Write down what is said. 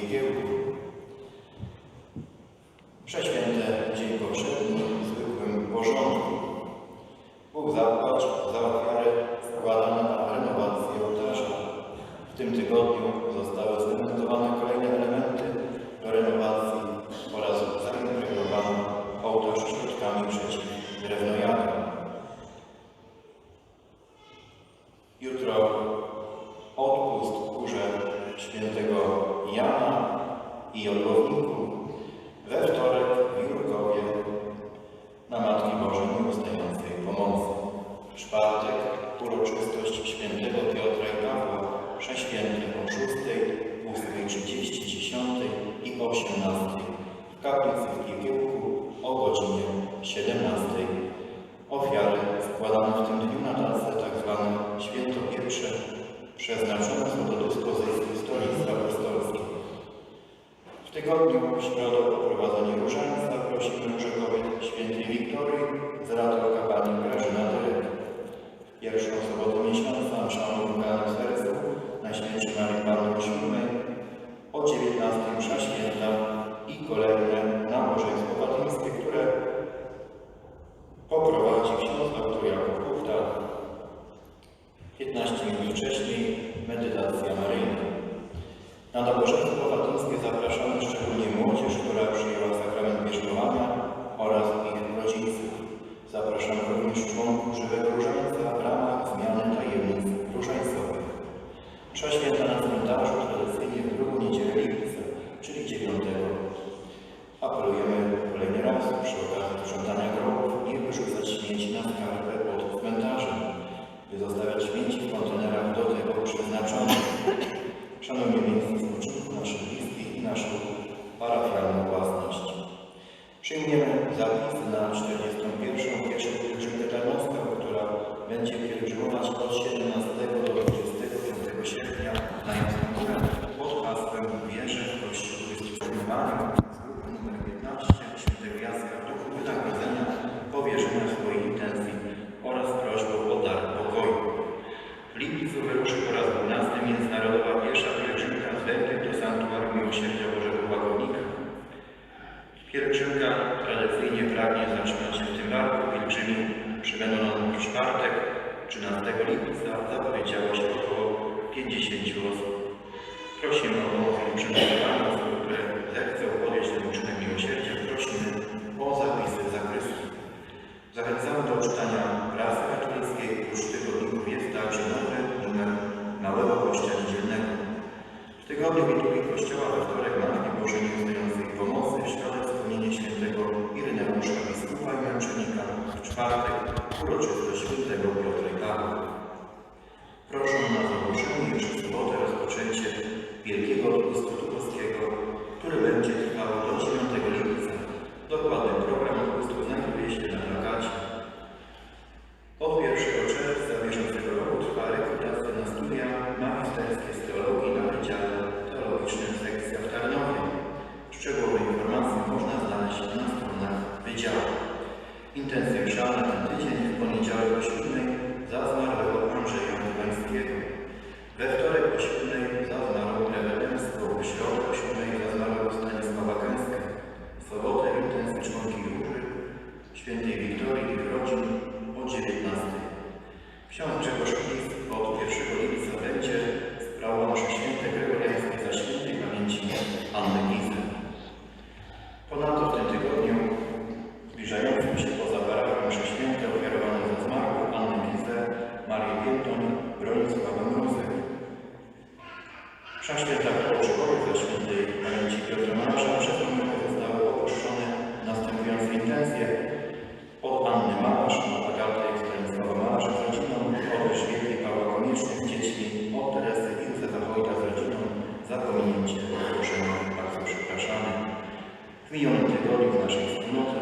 Piekiełku. Prześwięte dzień powszedni w zwykłym porządku. Bóg zapłać za ofiary składane na renowację ołtarza. W tym tygodniu zostały zdementowane kolejne elementy do renowacji oraz zaimpregnowano ołtarz środkami przeciw drewnojadom. Jutro odpust świętego Jana i Jodłowniku. We wtorek w Jurkowie na Matki Bożej Nieustającej Pomocy. W czwartek uroczystość świętego Piotra i Pawła, prześwięty o 6, 8.30, 10 i 18 w kaplicy w Piekiełku o godzinie 17. Ofiary składane w tym dniu na tace tak zwane święto pierwsze przeznaczone są do dyspozycji Stolicy Apostolskiej. W tygodniu w środę o prowadzenie różańca prosimy Różekowie Świętej Wiktorii z ratorka Pani Grażyna Dyrek. Pierwszą sobotę miesiąca Na nabożeństwo fatyńskie zapraszamy szczególnie młodzież, która przyjęła sakrament mieszkowania oraz ich rodziców. Zapraszamy również członków Żywego Różańca w ramach zmiany tajemnic różańcowych. Msza święta na cmentarzu tradycyjnie w drugą niedzielę Przyjmiemy zapisy na 41. pierwszą pielgrzymkę tarnowską, która będzie pielgrzymować od 17 do 25 sierpnia na Jasną Górę pod hasłem Wierzę w Kościół Chrystus Pielgrzymka tradycyjnie pragnie zatrzymać się w tym barku pielgrzymi przybędą w czwartek, 13 lipca zapowiedziało się około 50 osób. Prosimy o pomoc w przygotowaniu osób, które zechcą podjąć ten uczynek miłosierdzia. Tygodniu liturgii Kościoła we wtorek Matki Bożej Nieustającej Pomocy, w środę wspomnienie świętego Ireneusza biskupa i męczennika, w czwartek uroczystość świętego Intencje mszalne ten tydzień w poniedziałek o 7 za zmarłego Andrzeja. We wtorek o 7 za zmarłą Rewerensko, w środę o 7 za zmarłego Stanisława Kęskę. W sobotę intencje członki Róży, Świętej Wiktorii Msza święta Kołczykowej za świętej pamięci Piotra Marasza przez Komunę zostały opuszczone następujące intencje od Anny Małasz, od Agaty Stanisława Malasza z rodziną, od i Pawła Koniecznych z dziećmi, od Teresy i Józefa Wojta z rodziną, za pominięcie ogłoszenia bardzo przepraszamy. W minionym tygodniu w naszej wspólnoty